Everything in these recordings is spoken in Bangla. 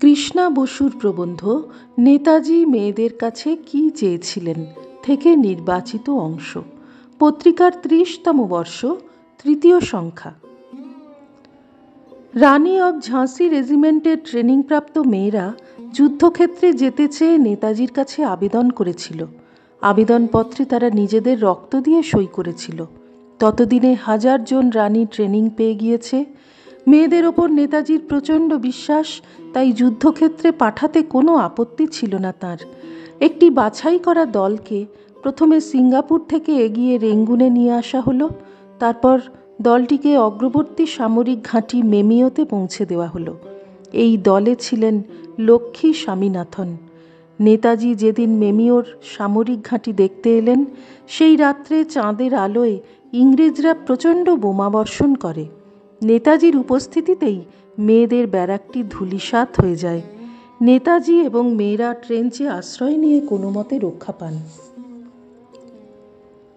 কৃষ্ণা বসুর প্রবন্ধ, নেতাজি মেয়েদের কাছে কী চেয়েছিলেন? থেকে নির্বাচিত অংশ, পত্রিকার ত্রিশতম বর্ষ, তৃতীয় সংখ্যা। রানী অব ঝাঁসি রেজিমেন্টের ট্রেনিংপ্রাপ্ত মেয়েরা যুদ্ধক্ষেত্রে যেতে চেয়ে নেতাজির কাছে আবেদন করেছিল। আবেদনপত্রে তারা নিজেদের রক্ত দিয়ে সই করেছিল। ততদিনে হাজার জন রানী ট্রেনিং পেয়ে গিয়েছে। মেয়েদের ওপর নেতাজির প্রচণ্ড বিশ্বাস, তাই যুদ্ধক্ষেত্রে পাঠাতে কোনো আপত্তি ছিল না তার। একটি বাছাই করা দলকে প্রথমে সিঙ্গাপুর থেকে এগিয়ে রেঙ্গুনে নিয়ে আসা হলো, তারপর দলটিকে অগ্রবর্তী সামরিক ঘাঁটি মেমিওতে পৌঁছে দেওয়া হলো। এই দলে ছিলেন লক্ষ্মী স্বামীনাথন। নেতাজি যেদিন মেমিওর সামরিক ঘাঁটি দেখতে এলেন, সেই রাত্রে চাঁদের আলোয় ইংরেজরা প্রচণ্ড বোমাবর্ষণ করে। নেতাজির উপস্থিতিতেই মেয়েদের ব্যারাকটি ধূলিসাৎ হয়ে যায়। নেতাজি এবং মেয়েরা ট্রেঞ্চে আশ্রয় নিয়ে কোনো মতে রক্ষা পান।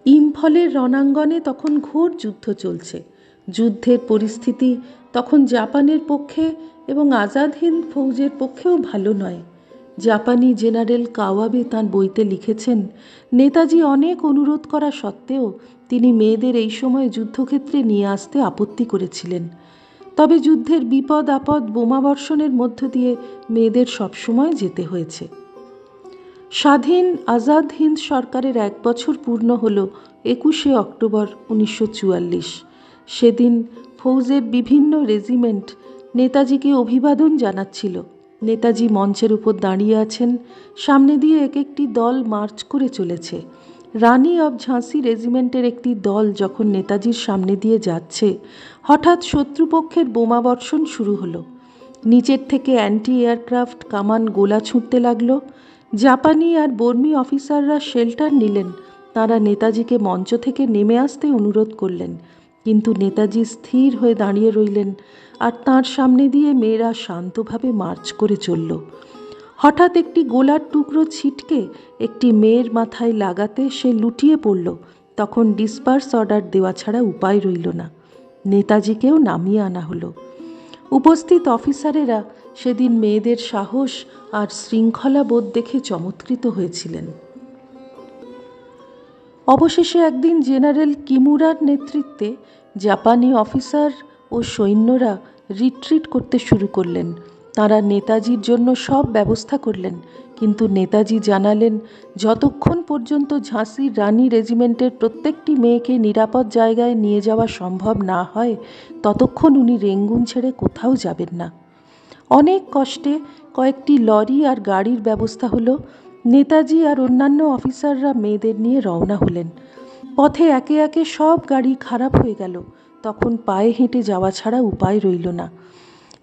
ইম্ফলের রণাঙ্গনে তখন ঘোর যুদ্ধ চলছে। যুদ্ধের পরিস্থিতি তখন জাপানের পক্ষে এবং আজাদ হিন্দ ফৌজের পক্ষেও ভালো নয়। জাপানি জেনারেল কাওয়াবে তাঁর বইতে লিখেছেন, নেতাজি অনেক অনুরোধ করা সত্ত্বেও তিনি মেয়েদের এই সময় যুদ্ধক্ষেত্রে নিয়ে আসতে আপত্তি করেছিলেন। তবে যুদ্ধের বিপদ, আপদ বোমাবর্ষণের মধ্য দিয়ে মেয়েদের সবসময় যেতে হয়েছে। স্বাধীন আজাদ হিন্দ সরকারের এক বছর পূর্ণ হল একুশে অক্টোবর উনিশশো চুয়াল্লিশ। সেদিন ফৌজের বিভিন্ন রেজিমেন্ট নেতাজিকে অভিবাদন জানাচ্ছিল। নেতাজি মঞ্চের উপর দাঁড়িয়ে আছেন, সামনে দিয়ে এক একটি দল মার্চ করে চলেছে। রানী অব ঝাঁসি রেজিমেন্টের একটি দল যখন নেতাজির সামনে দিয়ে যাচ্ছে, হঠাৎ শত্রুপক্ষের বোমাবর্ষণ শুরু হলো। নিচের থেকে অ্যান্টি এয়ারক্রাফট কামান গোলা ছুঁড়তে লাগল। জাপানি আর বর্মি অফিসাররা শেল্টার নিলেন। তারা নেতাজিকে মঞ্চ থেকে নেমে আসতে অনুরোধ করলেন। কিন্তু নেতাজি স্থির হয়ে দাঁড়িয়ে রইলেন আর তার সামনে দিয়ে মেয়েরা শান্তভাবে মার্চ করে চলল। হঠাৎ একটি গোলার টুকরো ছিটকে একটি মেয়ের মাথায় লাগাতে সে লুটিয়ে পড়ল। তখন ডিসপার্স অর্ডার দেওয়া ছাড়া উপায় রইল না। নেতাজিকেও নামিয়ে আনা হলো। উপস্থিত অফিসারেরা সেদিন মেয়েদের সাহস আর শৃঙ্খলা বোধ দেখে চমৎকৃত হয়েছিলেন। অবশেষে একদিন জেনারেল কিমুরার নেতৃত্বে জাপানি অফিসার ও সৈন্যরা রিট্রিট করতে শুরু করলেন। তারা নেতাজির জন্য সব ব্যবস্থা করলেন, কিন্তু নেতাজি জানালেন, যতক্ষণ পর্যন্ত ঝাঁসির রানী রেজিমেন্টের প্রত্যেকটি মেয়েকে নিরাপদ জায়গায় নিয়ে যাওয়া সম্ভব না হয়, ততক্ষণ উনি রেঙ্গুন ছেড়ে কোথাও যাবেন না। অনেক কষ্টে কয়েকটি লরি আর গাড়ির ব্যবস্থা হলো। নেতাজি আর অন্যান্য অফিসাররা মেয়েদের নিয়ে রওনা হলেন। পথে একে একে সব গাড়ি খারাপ হয়ে গেল। তখন পায়ে হেঁটে যাওয়া ছাড়া উপায় রইল না।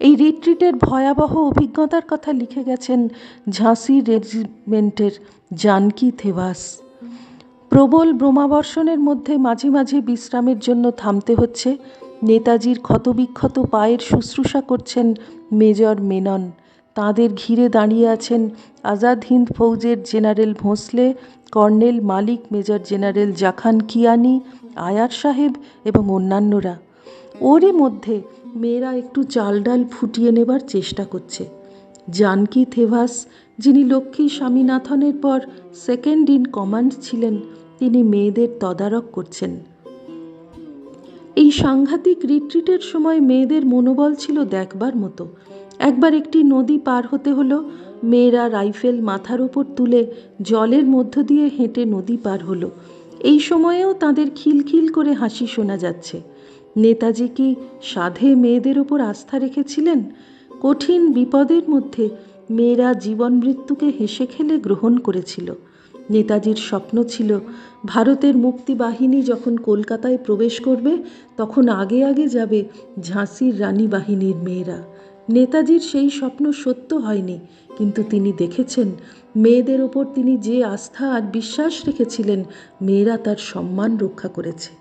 এই রিট্রিটের ভয়াবহ অভিজ্ঞতার কথা লিখে গেছেন ঝাঁসি রেজিমেন্টের জানকি থেভাস। প্রবল বোমাবর্ষণের মধ্যে মাঝে মাঝে বিশ্রামের জন্য থামতে হচ্ছে। নেতাজির ক্ষতবিক্ষত পায়ের শুশ্রূষা করছেন মেজর মেনন। তাঁদের ঘিরে দাঁড়িয়ে আছেন Azad Hind ফৌজের general Bhonsle, colonel Malik, major general Zaman Kiani, Iyer সাহেব এবং অন্যান্যরা। ওরই মধ্যে মেয়েরা একটু চাল ডাল ফুটিয়ে নেবার চেষ্টা করছে। জানকি থেভাস, যিনি লক্ষ্মী স্বামীনাথনের পর সেকেন্ড ইন কমান্ড ছিলেন, তিনি মেয়েদের তদারক করছেন। এই সাংঘাতিক রিট্রিটের সময় মেয়েদের মনোবল ছিল দেখবার মতো। একবার একটি নদী পার হতে হলো, মেয়েরা রাইফেল মাথার ওপর তুলে জলের মধ্য দিয়ে হেঁটে নদী পার হলো। এই সময়েও তাদের খিলখিল করে হাসি শোনা যাচ্ছে। নেতাজি কি সাধে মেয়েদের ওপর আস্থা রেখেছিলেন? কঠিন বিপদের মধ্যে মেয়েরা জীবন মৃত্যুকে হেসে খেলে গ্রহণ করেছিল। নেতাজির স্বপ্ন ছিল, ভারতের মুক্তি বাহিনী যখন কলকাতায় প্রবেশ করবে, তখন আগে আগে যাবে ঝাঁসির রানী বাহিনীর মেয়েরা। নেতাজির সেই স্বপ্ন সত্য হয়নি, কিন্তু তিনি দেখেছেন, মেয়েদের ওপর তিনি যে আস্থা আর বিশ্বাস রেখেছিলেন, মেয়েরা তার সম্মান রক্ষা করেছে।